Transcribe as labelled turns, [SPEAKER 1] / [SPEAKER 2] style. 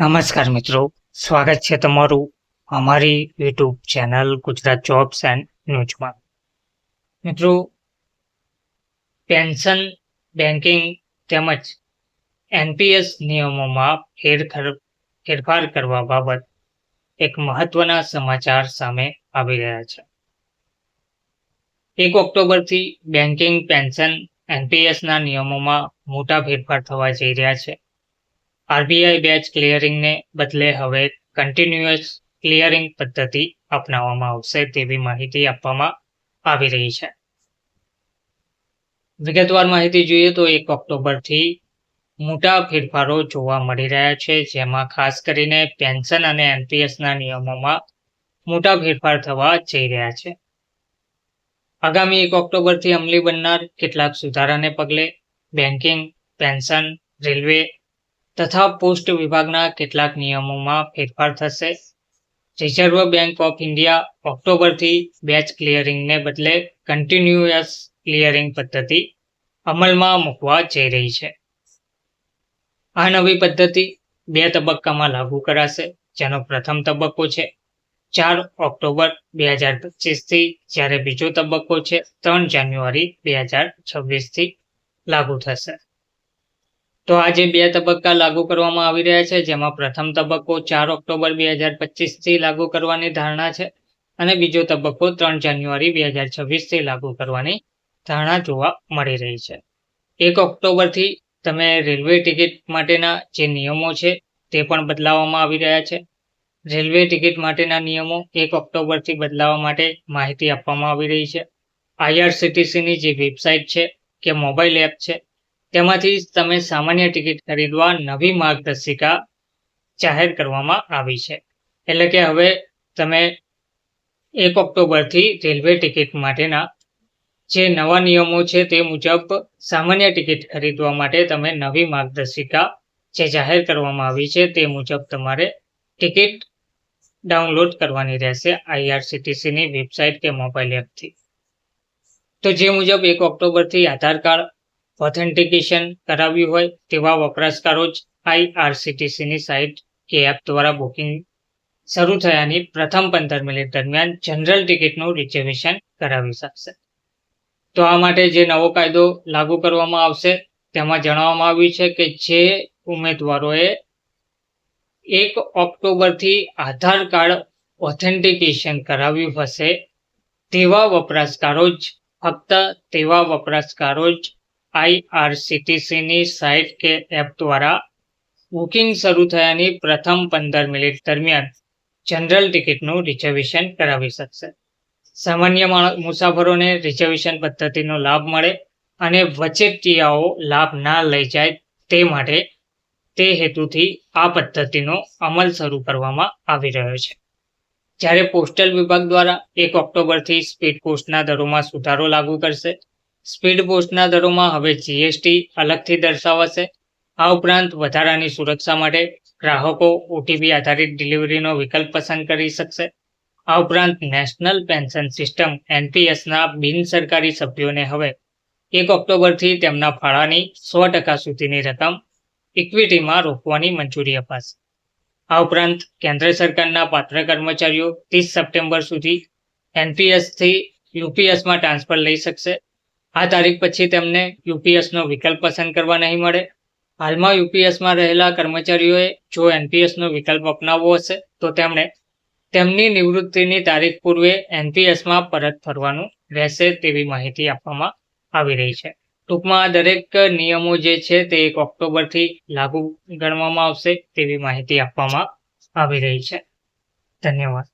[SPEAKER 1] નમસ્કાર મિત્રો, સ્વાગત છે તમારું અમારી YouTube channel Gujarat jobs and ન્યૂઝમાં. મિત્રો, પેન્શન બેન્કિંગ તેમજ એનપીએસ નિયમોમાં ફેરફાર ફેરફાર કરવા બાબત એક મહત્વના સમાચાર સામે આવી રહ્યા છે. એક ઓક્ટોબરથી બેન્કિંગ પેન્શન, એનપીએસના નિયમોમાં મોટા ફેરફાર થવા જઈ રહ્યા છે. આરબીઆઈ બેચ ક્લિયરિંગને બદલે હવે કન્ટિન્યુઅસ ક્લિયરિંગ પદ્ધતિ અપનાવવામાં આવશે તેવી માહિતી આપવામાં આવી રહી છે. વિગતવાર માહિતી જોઈએ તો એક ઓક્ટોબરથી મોટા ફેરફારો જોવા મળી રહ્યા છે, જેમાં ખાસ કરીને પેન્શન અને એનપીએસના નિયમોમાં મોટા ફેરફાર થવા જઈ રહ્યા છે. આગામી એક ઓક્ટોબરથી અમલી બનનાર કેટલાક સુધારાને પગલે બેન્કિંગ, પેન્શન, રેલવે તથા પોસ્ટ વિભાગના કેટલાક નિયમોમાં ફેરફાર થશે. રિઝર્વ બેંક ઓફ ઇન્ડિયા ઓક્ટોબરથી બેચ ક્લિયરિંગને બદલે કન્ટિન્યુઅસ ક્લિયરિંગ પદ્ધતિ અમલમાં મૂકવા જઈ રહી છે. આ નવી પદ્ધતિ બે તબક્કામાં લાગુ કરાશે, જેનો પ્રથમ તબક્કો છે, ચાર ઓક્ટોબર બે હજાર પચીસથી, જ્યારે બીજો તબક્કો છે, ત્રણ જાન્યુઆરી બે હજાર છવ્વીસથી લાગુ થશે. તો આજે બે તબક્કા લાગુ કરવામાં આવી રહ્યા છે, જેમાં પ્રથમ તબક્કો ચાર ઓક્ટોબર બે હજાર પચીસથી લાગુ કરવાની ધારણા છે અને બીજો તબક્કો ત્રણ જાન્યુઆરી બે હજાર છવ્વીસથી લાગુ કરવાની ધારણા જોવા મળી રહી છે. એક ઓક્ટોબરથી તમે રેલવે ટિકિટ માટેના જે નિયમો છે તે પણ બદલાવવામાં આવી રહ્યા છે. રેલવે ટિકિટ માટેના નિયમો એક ઓક્ટોબરથી બદલાવવા માટે માહિતી આપવામાં આવી રહી છે. આઈઆરસીટીસીની જે વેબસાઇટ છે કે મોબાઈલ એપ છે તેમાંથી તમે સામાન્ય ટિકિટ ખરીદવા નવી માર્ગદર્શિકા જાહેર કરવામાં આવી છે. એટલે કે હવે તમે એક ઓક્ટોબરથી રેલવે ટિકિટ માટેના જે નવા નિયમો છે તે મુજબ સામાન્ય ટિકિટ ખરીદવા માટે તમે નવી માર્ગદર્શિકા જે જાહેર કરવામાં આવી છે તે મુજબ તમારે ટિકિટ ડાઉનલોડ કરવાની રહેશે આઈઆરસીટીસીની વેબસાઇટ કે મોબાઈલ એપથી. તો જે મુજબ એક ઓક્ટોબરથી આધાર કાર્ડ ઓથેન્ટિકેશન કરાવ્યું હોય તેવા વપરાશકારો જ આઈઆરસીટીસીની સાઇટ કે એપ દ્વારા બુકિંગ શરૂ થયાની પ્રથમ પંદર મિનિટ દરમિયાન જનરલ ટિકિટનું રિઝર્વેશન કરાવી શકશે. તો આ માટે જે નવો કાયદો લાગુ કરવામાં આવશે તેમાં જણાવવામાં આવ્યું છે કે જે ઉમેદવારોએ એક ઓક્ટોબરથી આધાર કાર્ડ ઓથેન્ટિકેશન કરાવ્યું હશે તેવા વપરાશકારો જ, ફક્ત તેવા વપરાશકારો જ આઈઆરસીટીસીની સાઇટ કે એપ દ્વારા બુકિંગ શરૂ થયાની પ્રથમ પંદર મિનિટ દરમિયાન જનરલ ટિકિટનું રિઝર્વેશન કરાવી શકશે. સામાન્ય મુસાફરોને રિઝર્વેશન પદ્ધતિનો લાભ મળે અને વચેટિયાઓ લાભ ના લઈ જાય તે માટે તે હેતુથી આ પદ્ધતિનો અમલ શરૂ કરવામાં આવી રહ્યો છે. જ્યારે પોસ્ટલ વિભાગ દ્વારા એક ઓક્ટોબરથી સ્પીડ પોસ્ટના દરોમાં સુધારો લાગુ કરશે સ્પીડ પોસ્ટના દરોમાં હવે જીએસટી અલગથી દર્શાવાશે. આ ઉપરાંત વધારાની સુરક્ષા માટે ગ્રાહકો ઓટીપી આધારિત ડિલિવરીનો વિકલ્પ પસંદ કરી શકશે. આ ઉપરાંત નેશનલ પેન્શન સિસ્ટમ એનપીએસના બિન સરકારી સભ્યોને હવે એક ઓક્ટોબરથી તેમના ફાળાની સો ટકા સુધીની રકમ ઇક્વિટીમાં રોકવાની મંજૂરી અપાશે. આ ઉપરાંત કેન્દ્ર સરકારના પાત્ર કર્મચારીઓ ત્રીસ સપ્ટેમ્બર સુધી એનપીએસથી યુપીએસમાં ટ્રાન્સફર લઈ શકશે. આ તારીખ પછી તેમને યુપીએસનો વિકલ્પ પસંદ કરવા નહીં મળે. હાલમાં યુપીએસમાં રહેલા કર્મચારીઓએ જો એનપીએસનો વિકલ્પ અપનાવવો હશે, તો તેમણે તેમની નિવૃત્તિની તારીખ પૂર્વે એનપીએસમાં પરત ફરવાનું રહેશે તેવી માહિતી આપવામાં આવી રહી છે. ટૂંકમાં આ દરેક નિયમો જે છે તે એક ઓક્ટોબરથી લાગુ ગણવામાં આવશે તેવી માહિતી આપવામાં આવી રહી છે. ધન્યવાદ.